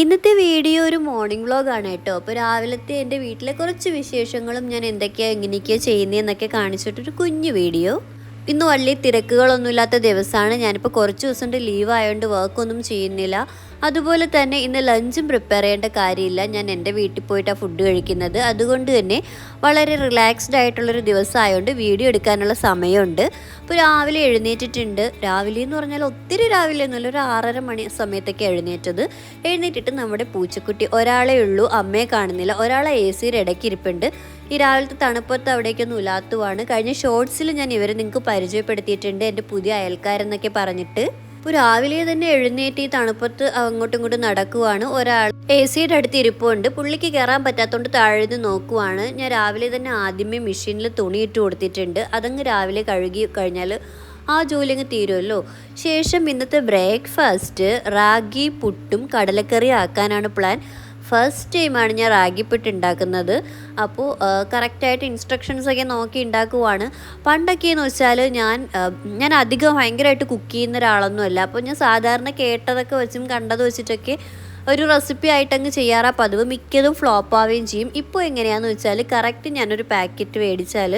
ഇന്നത്തെ വീഡിയോ ഒരു മോർണിംഗ് വ്ളോഗാണ് കേട്ടോ. അപ്പോൾ രാവിലത്തെ എന്റെ വീട്ടിലെ കുറച്ച് വിശേഷങ്ങളും ഞാൻ എന്തൊക്കെയാണ് എങ്ങനെയൊക്കെയാണ് ചെയ്യുന്നതെന്നൊക്കെ കാണിച്ചിട്ടൊരു കുഞ്ഞു വീഡിയോ. ഇന്ന് വലിയ തിരക്കുകളൊന്നുമില്ലാത്ത ദിവസമാണ്. ഞാനിപ്പോൾ കുറച്ച് ദിവസം ലീവ് ആയതുകൊണ്ട് വർക്കൊന്നും ചെയ്യുന്നില്ല. അതുപോലെ തന്നെ ഇന്ന് ലഞ്ചും പ്രിപ്പയർ ചെയ്യേണ്ട കാര്യമില്ല. ഞാൻ എന്റെ വീട്ടിൽ പോയിട്ടാണ് ഫുഡ് കഴിക്കുന്നത്. അതുകൊണ്ട് തന്നെ വളരെ റിലാക്സ്ഡ് ആയിട്ടുള്ളൊരു ദിവസമായതുകൊണ്ട് വീഡിയോ എടുക്കാനുള്ള സമയമുണ്ട്. അപ്പോൾ രാവിലെ എഴുന്നേറ്റിട്ടുണ്ട്. രാവിലെ എന്ന് പറഞ്ഞാൽ ഒത്തിരി രാവിലെ ഒന്നുമില്ല. ഒരു ആറര മണി സമയത്തൊക്കെ എഴുന്നേറ്റത്. എഴുന്നേറ്റിട്ട് നമ്മുടെ പൂച്ചക്കുട്ടി ഒരാളേ ഉള്ളൂ. അമ്മയെ കാണുന്നില്ല. ഒരാളെ എ സിയുടെ ഇടയ്ക്ക് ഇരിപ്പുണ്ട്. ഈ രാവിലത്തെ തണുപ്പത്ത് അവിടേക്കൊന്നും ഉലാത്തുവാണ് കഴിഞ്ഞ ഷോർട്സിൽ ഞാൻ ഇവരെ നിങ്ങൾക്ക് പരിചയപ്പെടുത്തിയിട്ടുണ്ട്. എന്റെ പുതിയ അയൽക്കാരെന്നൊക്കെ പറഞ്ഞിട്ട്. ഇപ്പോൾ രാവിലെ തന്നെ എഴുന്നേറ്റ് ഈ തണുപ്പത്ത് അങ്ങോട്ടും ഇങ്ങോട്ടും നടക്കുവാണ്. ഒരാൾ എ സിയുടെ അടുത്ത് ഇരിപ്പുണ്ട്. പുള്ളിക്ക് കയറാൻ പറ്റാത്തതുകൊണ്ട് താഴ്ന്ന് നോക്കുവാണ്. ഞാൻ രാവിലെ തന്നെ ആദ്യമേ മെഷീനിൽ തുണി ഇട്ട് കൊടുത്തിട്ടുണ്ട്. അതങ്ങ് രാവിലെ കഴുകി കഴിഞ്ഞാൽ ആ ജോലി അങ്ങ് തീരുമല്ലോ ശേഷം ഇന്നത്തെ ബ്രേക്ക്ഫാസ്റ്റ് റാഗി പുട്ടും കടലക്കറി ആക്കാനാണ് പ്ലാൻ ഫസ്റ്റ് ടൈമാണ് ഞാൻ റാഗിപ്പിട്ട് ഉണ്ടാക്കുന്നത് അപ്പോൾ കറക്റ്റായിട്ട് ഇൻസ്ട്രക്ഷൻസ് ഒക്കെ നോക്കി ഉണ്ടാക്കുവാണ് പണ്ടൊക്കെ എന്ന് വെച്ചാൽ ഞാൻ ഞാൻ അധികം ഭയങ്കരമായിട്ട് കുക്ക് ചെയ്യുന്ന ഒരാളൊന്നുമല്ല അപ്പോൾ ഞാൻ സാധാരണ കേട്ടതൊക്കെ വെച്ചും കണ്ടത് വെച്ചിട്ടൊക്കെ ഒരു റെസിപ്പി ആയിട്ടങ്ങ് ചെയ്യാറാ പതിവ്. മിക്കതും ഫ്ലോപ്പ് ആവുകയും ചെയ്യും. ഇപ്പോൾ എങ്ങനെയാണെന്ന് വെച്ചാൽ കറക്റ്റ് ഞാനൊരു പാക്കറ്റ് മേടിച്ചാൽ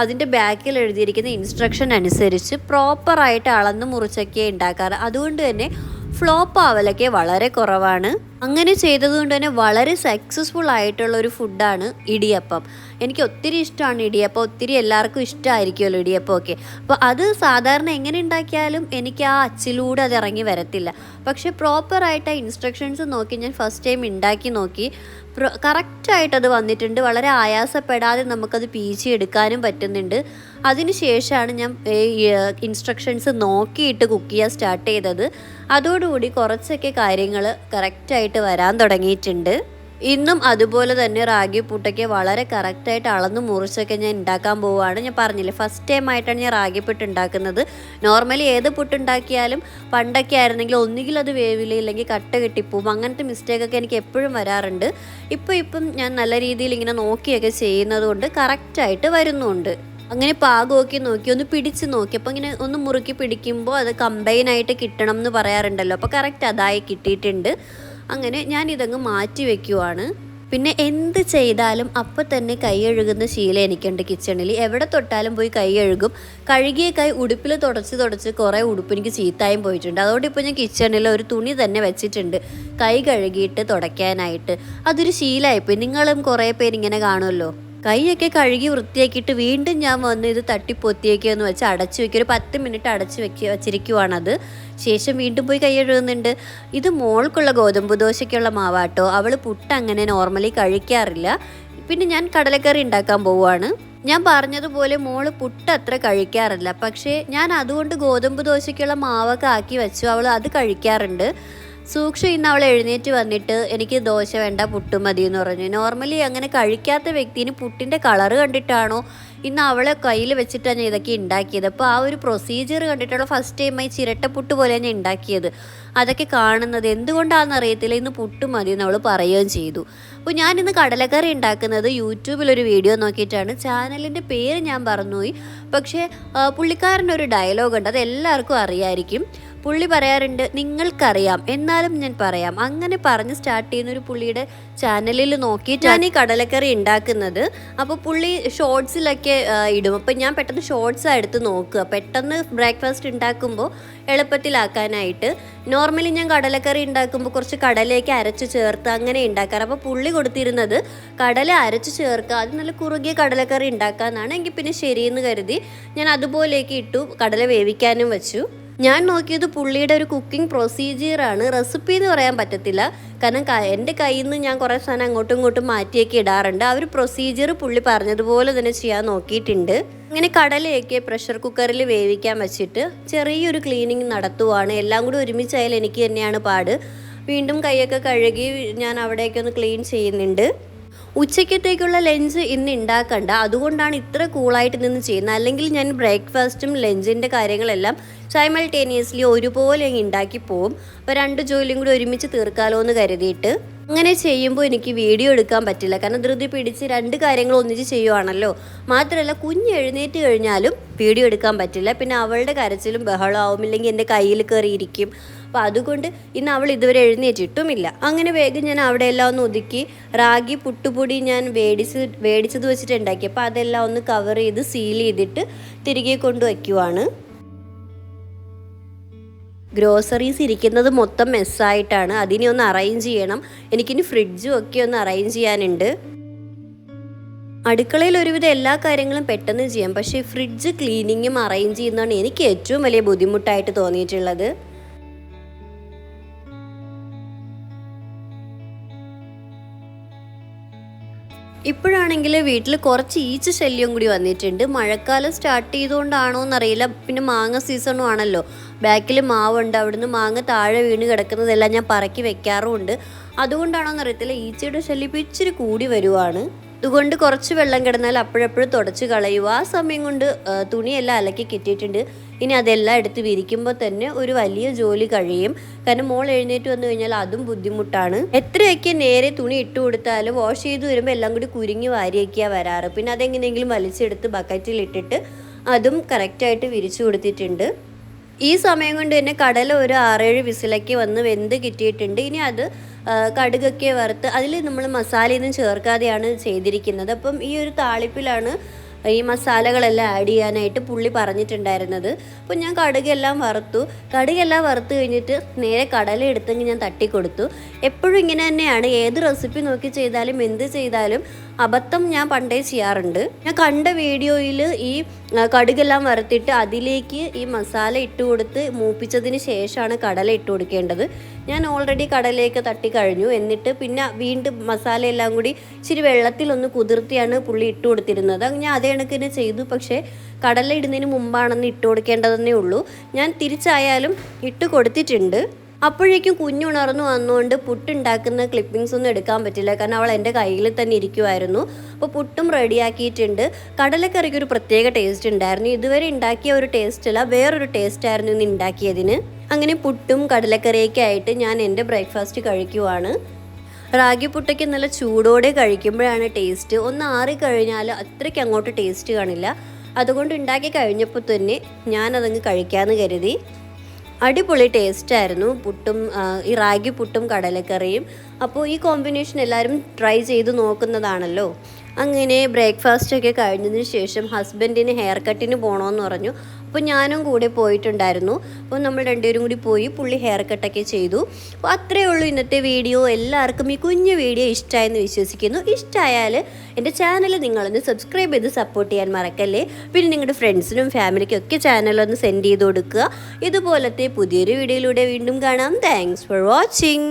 അതിന്റെ ബാക്കിൽ എഴുതിയിരിക്കുന്ന ഇൻസ്ട്രക്ഷൻ അനുസരിച്ച് പ്രോപ്പറായിട്ട് അളന്ന് മുറിച്ചൊക്കെ ഉണ്ടാക്കാറ് അതുകൊണ്ട് തന്നെ ഫ്ലോപ്പ് ആവലൊക്കെ വളരെ കുറവാണ്. അങ്ങനെ ചെയ്തതുകൊണ്ട് തന്നെ വളരെ സക്സസ്ഫുൾ ആയിട്ടുള്ള ഒരു ഫുഡാണ് ഇടിയപ്പം. എനിക്ക് ഒത്തിരി ഇഷ്ടമാണ് ഇടിയപ്പം. ഒത്തിരി എല്ലാവർക്കും ഇഷ്ടമായിരിക്കുമല്ലോ ഇടിയപ്പം ഒക്കെ അപ്പോൾ അത് സാധാരണ എങ്ങനെ ഉണ്ടാക്കിയാലും എനിക്ക് ആ അച്ചിലൂടെ അത് ഇറങ്ങി വരത്തില്ല. പക്ഷേ പ്രോപ്പറായിട്ട് ആ ഇൻസ്ട്രക്ഷൻസ് നോക്കി ഞാൻ ഫസ്റ്റ് ടൈം ഉണ്ടാക്കി നോക്കി. കറക്റ്റായിട്ട് അത് വന്നിട്ടുണ്ട്. വളരെ ആയാസപ്പെടാതെ നമുക്കത് പീച്ചി എടുക്കാനും പറ്റുന്നുണ്ട് അതിനുശേഷമാണ് ഞാൻ ഇൻസ്ട്രക്ഷൻസ് നോക്കിയിട്ട് കുക്ക് ചെയ്യാൻ സ്റ്റാർട്ട് ചെയ്തത്. അതോടുകൂടി കുറച്ചൊക്കെ കാര്യങ്ങൾ കറക്റ്റായിട്ട് വരാൻ തുടങ്ങിയിട്ടുണ്ട്. ഇന്നും അതുപോലെ തന്നെ റാഗി പുട്ടയ്ക്ക് വളരെ കറക്റ്റായിട്ട് അളന്ന് മുറിച്ചൊക്കെ ഞാൻ ഉണ്ടാക്കാൻ പോവുകയാണ്. ഞാൻ പറഞ്ഞില്ലേ ഫസ്റ്റ് ടൈം ആയിട്ടാണ് ഞാൻ റാഗി പുട്ട് ഉണ്ടാക്കുന്നത്. നോർമലി ഏത് പുട്ട് ഉണ്ടാക്കിയാലും പണ്ടൊക്കെ ആയിരുന്നെങ്കിൽ ഒന്നുകിൽ അത് വേവില്ല ഇല്ലെങ്കിൽ കട്ട കെട്ടിപ്പോവും. അങ്ങനത്തെ മിസ്റ്റേക്കൊക്കെ എനിക്ക് എപ്പോഴും വരാറുണ്ട്. ഇപ്പോൾ ഇപ്പം ഞാൻ നല്ല രീതിയിൽ ഇങ്ങനെ നോക്കിയൊക്കെ ചെയ്യുന്നത് കൊണ്ട് കറക്റ്റായിട്ട് വരുന്നുണ്ട്. അങ്ങനെ പാകമൊക്കെ നോക്കി ഒന്ന് പിടിച്ച് നോക്കി. അപ്പോൾ ഇങ്ങനെ ഒന്ന് മുറുക്കി പിടിക്കുമ്പോൾ അത് കമ്പൈൻ ആയിട്ട് കിട്ടണം എന്ന് പറയാറുണ്ടല്ലോ. അപ്പോൾ കറക്റ്റ് അതായി കിട്ടിയിട്ടുണ്ട്. അങ്ങനെ ഞാൻ ഇതങ്ങ് മാറ്റി വെക്കുവാണ്. പിന്നെ എന്ത് ചെയ്താലും അപ്പം തന്നെ കൈ കഴുകുന്ന ശീലം എനിക്കുണ്ട് കിച്ചണിൽ. എവിടെ തൊട്ടാലും പോയി കൈ കഴുകും. കഴുകിയ കൈ ഉടുപ്പിൽ തുടച്ച് തുടച്ച് കുറേ ഉടുപ്പ് എനിക്ക് ചീത്തായും പോയിട്ടുണ്ട്. അതുകൊണ്ട് ഇപ്പോൾ ഞാൻ കിച്ചണിൽ ഒരു തുണി തന്നെ വെച്ചിട്ടുണ്ട്. കൈ കഴുകിയിട്ട് തുടയ്ക്കാനായിട്ട്. അതൊരു ശീലമായിപ്പോയി. നിങ്ങളും കുറേ പേര് ഇങ്ങനെ കാണുമല്ലോ? കൈയൊക്കെ കഴുകി വൃത്തിയാക്കിയിട്ട് വീണ്ടും ഞാൻ വന്ന് ഇത് തട്ടി പൊത്തിയേക്കുകയെന്ന് വെച്ച് അടച്ചു വെക്കുക ഒരു പത്ത് മിനിറ്റ് അടച്ചു വെക്കുക വച്ചിരിക്കുവാണത്. ശേഷം വീണ്ടും പോയി കൈ കഴുകുന്നുണ്ട്. ഇത് മോൾക്കുള്ള ഗോതമ്പ് ദോശയ്ക്കുള്ള മാവാട്ടോ. അവൾ പുട്ട് അങ്ങനെ നോർമലി കഴിക്കാറില്ല. പിന്നെ ഞാൻ കടലക്കറി ഉണ്ടാക്കാൻ പോവുകയാണ് ഞാൻ പറഞ്ഞതുപോലെ മോൾ പുട്ട് അത്ര കഴിക്കാറില്ല. പക്ഷേ ഞാൻ അതുകൊണ്ട് ഗോതമ്പ് ദോശയ്ക്കുള്ള മാവൊക്കെ ആക്കി വെച്ചു. അവൾ അത് കഴിക്കാറുണ്ട്. സൂക്ഷം ഇന്ന് അവൾ എഴുന്നേറ്റ് വന്നിട്ട് എനിക്ക് ദോശ വേണ്ട പുട്ട് മതി എന്ന് പറഞ്ഞു. നോർമലി അങ്ങനെ കഴിക്കാത്ത വ്യക്തിന് പുട്ടിന്റെ കളറ് കണ്ടിട്ടാണോ ഇന്ന് അവളെ കയ്യിൽ വെച്ചിട്ടാണ് ഞാൻ ഇതൊക്കെ ഉണ്ടാക്കിയത്. അപ്പോൾ ആ ഒരു പ്രൊസീജിയർ കണ്ടിട്ടുള്ള ഫസ്റ്റ് ടൈമായി ചിരട്ടപ്പുട്ട് പോലെ ഞാൻ ഉണ്ടാക്കിയത്. അതൊക്കെ കാണുന്നത് എന്തുകൊണ്ടാണെന്ന് അറിയത്തില്ല. ഇന്ന് പുട്ട് മതി എന്ന് അവൾ പറയുകയും ചെയ്തു. അപ്പോൾ ഞാൻ ഇന്ന് കടലക്കറി ഉണ്ടാക്കുന്നത് യൂട്യൂബിലൊരു വീഡിയോ നോക്കിയിട്ടാണ്. ചാനലിന്റെ പേര് ഞാൻ പറഞ്ഞുപോയി പക്ഷേ പുള്ളിക്കാരന്റെ ഒരു ഡയലോഗ് ഉണ്ട്. അത് എല്ലാവർക്കും അറിയായിരിക്കും. പുള്ളി പറയാറുണ്ട് നിങ്ങൾക്കറിയാം. എന്നാലും ഞാൻ പറയാം. അങ്ങനെ പറഞ്ഞ് സ്റ്റാർട്ട് ചെയ്യുന്ന ഒരു പുള്ളിയുടെ ചാനലിൽ നോക്കിയിട്ടാണ് ഈ കടലക്കറി ഉണ്ടാക്കുന്നത്. അപ്പോൾ പുള്ളി ഷോർട്സിലൊക്കെ ഇടും. അപ്പം ഞാൻ പെട്ടെന്ന് ഷോർട്സ് എടുത്ത് നോക്കുക. പെട്ടെന്ന് ബ്രേക്ക്ഫാസ്റ്റ് ഉണ്ടാക്കുമ്പോൾ എളുപ്പത്തിലാക്കാനായിട്ട് നോർമലി ഞാൻ കടലക്കറി ഉണ്ടാക്കുമ്പോൾ കുറച്ച് കടലയൊക്കെ അരച്ച് ചേർത്ത് അങ്ങനെ ഉണ്ടാക്കാറ്. അപ്പോൾ പുള്ളി കൊടുത്തിരുന്നത് കടല അരച്ച് ചേർക്കുക. അത് നല്ല കുറുകിയ കടലക്കറി ഉണ്ടാക്കാന്നാണ് എങ്കിൽ പിന്നെ ശരിയെന്ന് കരുതി ഞാൻ അതുപോലെയൊക്കെ ഇട്ടു. കടല വേവിക്കാനും വെച്ചു. ഞാൻ നോക്കിയത് പുള്ളിയുടെ ഒരു കുക്കിംഗ് പ്രൊസീജിയറാണ് റെസിപ്പി എന്ന് പറയാൻ പറ്റത്തില്ല. കാരണം എന്റെ കയ്യിൽ നിന്ന് ഞാൻ കുറേ സാധനം അങ്ങോട്ടും ഇങ്ങോട്ടും മാറ്റിയൊക്കെ ഇടാറുണ്ട്. ആ ഒരു പ്രൊസീജിയർ പുള്ളി പറഞ്ഞതുപോലെ തന്നെ ചെയ്യാൻ നോക്കിയിട്ടുണ്ട്. അങ്ങനെ കടലയൊക്കെ പ്രഷർ കുക്കറിൽ വേവിക്കാൻ വെച്ചിട്ട് ചെറിയൊരു ക്ലീനിങ് നടത്തുവാണ്. എല്ലാം കൂടി ഒരുമിച്ചായാലും എനിക്ക് തന്നെയാണ് പാട്. വീണ്ടും കൈയൊക്കെ കഴുകി ഞാൻ അവിടെയൊക്കെ ഒന്ന് ക്ലീൻ ചെയ്യുന്നുണ്ട്. ഉച്ചക്കത്തേക്കുള്ള ലഞ്ച് ഇന്ന് ഉണ്ടാക്കണ്ട അതുകൊണ്ടാണ് ഇത്ര കൂളായിട്ട് നിന്ന് ചെയ്യുന്നത്. അല്ലെങ്കിൽ ഞാൻ ബ്രേക്ക്ഫാസ്റ്റും ലഞ്ചിന്റെ കാര്യങ്ങളെല്ലാം സൈമൾട്ടേനിയസ്ലി ഒരുപോലെ ഉണ്ടാക്കി പോവും. അപ്പോൾ രണ്ട് ജോലിയും കൂടി ഒരുമിച്ച് തീർക്കാലോ എന്ന് കരുതിയിട്ട് അങ്ങനെ ചെയ്യുമ്പോൾ എനിക്ക് വീഡിയോ എടുക്കാൻ പറ്റില്ല. കാരണം ധൃതി പിടിച്ച് രണ്ട് കാര്യങ്ങൾ ഒന്നിച്ച് ചെയ്യുവാണല്ലോ. മാത്രമല്ല കുഞ്ഞ് എഴുന്നേറ്റ് കഴിഞ്ഞാലും വീഡിയോ എടുക്കാൻ പറ്റില്ല. പിന്നെ അവളുടെ കരച്ചിലും ബഹളമാവും ഇല്ലെങ്കിൽ എന്റെ കയ്യിൽ കയറിയിരിക്കും അപ്പോൾ അതുകൊണ്ട് ഇന്ന് അവൾ ഇതുവരെ എഴുന്നേറ്റിട്ടുമില്ല. അങ്ങനെ വേഗം ഞാൻ അവിടെ എല്ലാം ഒന്ന് ഒതുക്കി റാഗി പുട്ടുപൊടി ഞാൻ വേടിച്ച് വേടിച്ചത് വെച്ചിട്ട് ഉണ്ടാക്കി അപ്പോൾ അതെല്ലാം ഒന്ന് കവർ ചെയ്ത് സീൽ ചെയ്തിട്ട് തിരികെ കൊണ്ട് വയ്ക്കുവാണ് ഗ്രോസറീസ് ഇരിക്കുന്നത് മൊത്തം മെസ്സായിട്ടാണ്. അതിനെ ഒന്ന് അറേഞ്ച് ചെയ്യണം. എനിക്കിനി ഫ്രിഡ്ജും ഒക്കെ ഒന്ന് അറേഞ്ച് ചെയ്യാനുണ്ട്. അടുക്കളയിൽ ഒരുവിധം എല്ലാ കാര്യങ്ങളും പെട്ടെന്ന് ചെയ്യാം. പക്ഷേ ഫ്രിഡ്ജ് ക്ലീനിങ്ങും അറേഞ്ച് ചെയ്യുന്നതാണ് എനിക്ക് ഏറ്റവും വലിയ ബുദ്ധിമുട്ടായിട്ട് തോന്നിയിട്ടുള്ളത്. ഇപ്പോഴാണെങ്കിൽ വീട്ടിൽ കുറച്ച് ഈച്ച ശല്യം കൂടി വന്നിട്ടുണ്ട്. മഴക്കാലം സ്റ്റാർട്ട് ചെയ്തുകൊണ്ടാണോ എന്നറിയില്ല പിന്നെ മാങ്ങ സീസണും ആണല്ലോ. ബാക്കിൽ മാവുണ്ട് അവിടുന്ന് മാങ്ങ താഴെ വീണ് കിടക്കുന്നതെല്ലാം ഞാൻ പറക്കി വെക്കാറുമുണ്ട്. അതുകൊണ്ടാണോ എന്നറിയത്തില്ല ഈച്ചയുടെ ശല്യം ഇച്ചിരി കൂടി വരുവാണ്. അതുകൊണ്ട് കുറച്ച് വെള്ളം കിടന്നാൽ അപ്പോഴപ്പോഴും തുടച്ച് കളയുക. ആ സമയം കൊണ്ട് തുണിയെല്ലാം അലക്കി കിട്ടിയിട്ടുണ്ട്. ഇനി അതെല്ലാം എടുത്ത് വിരിക്കുമ്പോൾ തന്നെ ഒരു വലിയ ജോലി കഴിയും. കാരണം മോൾ എഴുന്നേറ്റ് വന്നു കഴിഞ്ഞാൽ അതും ബുദ്ധിമുട്ടാണ്. എത്രയൊക്കെ നേരെ തുണി ഇട്ട് കൊടുത്താലും വാഷ് ചെയ്ത് വരുമ്പോൾ എല്ലാം കൂടി കുരുങ്ങി വാരിയൊക്കെയാണ് വരാറ്. പിന്നെ അതെങ്ങനെയെങ്കിലും വലിച്ചെടുത്ത് ബക്കറ്റിൽ ഇട്ടിട്ട് അതും കറക്റ്റായിട്ട് വിരിച്ചു കൊടുത്തിട്ടുണ്ട്. ഈ സമയം കൊണ്ട് തന്നെ കടല ഒരു ആറേഴ് വിസിലൊക്കെ വന്ന് വെന്ത് കിട്ടിയിട്ടുണ്ട്. ഇനി അത് കടുകൊക്കെ വറുത്ത് അതിൽ നമ്മൾ മസാലയൊന്നും ചേർക്കാതെയാണ് ചെയ്തിരിക്കുന്നത്. അപ്പം ഈ ഒരു താളിപ്പിലാണ് ഈ മസാലകളെല്ലാം ആഡ് ചെയ്യാനായിട്ട് പുള്ളി പറഞ്ഞിട്ടുണ്ടായിരുന്നത്. അപ്പോൾ ഞാൻ കടുകെല്ലാം വറുത്തു. കടുകെല്ലാം വറുത്ത് കഴിഞ്ഞിട്ട് നേരെ കടല എടുത്തെങ്കിൽ ഞാൻ തട്ടിക്കൊടുത്തു. എപ്പോഴും ഇങ്ങനെ തന്നെയാണ്. ഏത് റെസിപ്പി നോക്കി ചെയ്താലും എന്ത് ചെയ്താലും അബദ്ധം ഞാൻ പണ്ടേ ചെയ്യാറുണ്ട്. ഞാൻ കണ്ട വീഡിയോയിൽ ഈ കടുകെല്ലാം വറുത്തിട്ട് അതിലേക്ക് ഈ മസാല ഇട്ട് കൊടുത്ത് മൂപ്പിച്ചതിന് ശേഷമാണ് കടല ഇട്ട് കൊടുക്കേണ്ടത് ഞാൻ ഓൾറെഡി കടലേക്ക് തട്ടി കഴിഞ്ഞു. എന്നിട്ട് പിന്നെ വീണ്ടും മസാല എല്ലാം കൂടി ഇച്ചിരി വെള്ളത്തിലൊന്ന് കുതിർത്തിയാണ് പുള്ളി ഇട്ട് കൊടുത്തിരുന്നത്. ഞാൻ അതേ കണക്കിന് ചെയ്തു. പക്ഷേ കടല ഇടുന്നതിന് മുമ്പാണെന്ന് ഇട്ട് കൊടുക്കേണ്ടതെന്നേ ഉള്ളൂ. ഞാൻ തിരിച്ചായാലും ഇട്ട് കൊടുത്തിട്ടുണ്ട്. അപ്പോഴേക്കും കുഞ്ഞുണർന്നു വന്നുകൊണ്ട് പുട്ടുണ്ടാക്കുന്ന ക്ലിപ്പിങ്സ് ഒന്നും എടുക്കാൻ പറ്റില്ല. കാരണം അവൾ എന്റെ കയ്യിൽ തന്നെ ഇരിക്കുമായിരുന്നു അപ്പോൾ പുട്ടും റെഡിയാക്കിയിട്ടുണ്ട് കടലക്കറിക്ക് ഒരു പ്രത്യേക ടേസ്റ്റ് ഉണ്ടായിരുന്നു. ഇതുവരെ ഉണ്ടാക്കിയ ഒരു ടേസ്റ്റ് അല്ല വേറൊരു ടേസ്റ്റ് ആയിരുന്നു ഇന്ന് ഉണ്ടാക്കിയതിന്. അങ്ങനെ പുട്ടും കടലക്കറിയൊക്കെ ആയിട്ട് ഞാൻ എന്റെ ബ്രേക്ക്ഫാസ്റ്റ് കഴിക്കുവാണ്. റാഗി പുട്ടയ്ക്ക് നല്ല ചൂടോടെ കഴിക്കുമ്പോഴാണ് ടേസ്റ്റ്. ഒന്ന് ആറി കഴിഞ്ഞാൽ അത്രയ്ക്ക് അങ്ങോട്ട് ടേസ്റ്റ് കാണില്ല. അതുകൊണ്ട് ഉണ്ടാക്കി കഴിഞ്ഞപ്പോൾ തന്നെ ഞാനതങ്ങ് കഴിക്കാമെന്ന് കരുതി. അടിപൊളി ടേസ്റ്റായിരുന്നു പുട്ടും ഈ റാഗി പുട്ടും കടലക്കറിയും. അപ്പോൾ ഈ കോമ്പിനേഷൻ എല്ലാവരും ട്രൈ ചെയ്ത് നോക്കുന്നതാണല്ലോ. അങ്ങനെ ബ്രേക്ക്ഫാസ്റ്റ് ഒക്കെ കഴിഞ്ഞതിന് ശേഷം ഹസ്ബൻഡിന് ഹെയർ കട്ടിന് പോകണമെന്ന് പറഞ്ഞു. അപ്പോൾ ഞാനും കൂടെ പോയിട്ടുണ്ടായിരുന്നു. അപ്പോൾ നമ്മൾ രണ്ടുപേരും കൂടി പോയി പുള്ളി ഹെയർ കട്ടൊക്കെ ചെയ്തു. അപ്പോൾ അത്രയേ ഉള്ളൂ ഇന്നത്തെ വീഡിയോ. എല്ലാവർക്കും ഈ കുഞ്ഞു വീഡിയോ ഇഷ്ടമായെന്ന് വിശ്വസിക്കുന്നു. ഇഷ്ടമായാൽ എന്റെ ചാനൽ നിങ്ങളൊന്ന് സബ്സ്ക്രൈബ് ചെയ്ത് സപ്പോർട്ട് ചെയ്യാൻ മറക്കല്ലേ? പിന്നെ നിങ്ങളുടെ ഫ്രണ്ട്സിനും ഫാമിലിക്കും ഒക്കെ ചാനലൊന്ന് സെൻഡ് ചെയ്ത് കൊടുക്കുക. ഇതുപോലത്തെ പുതിയൊരു വീഡിയോയിലൂടെ വീണ്ടും കാണാം. Thanks for watching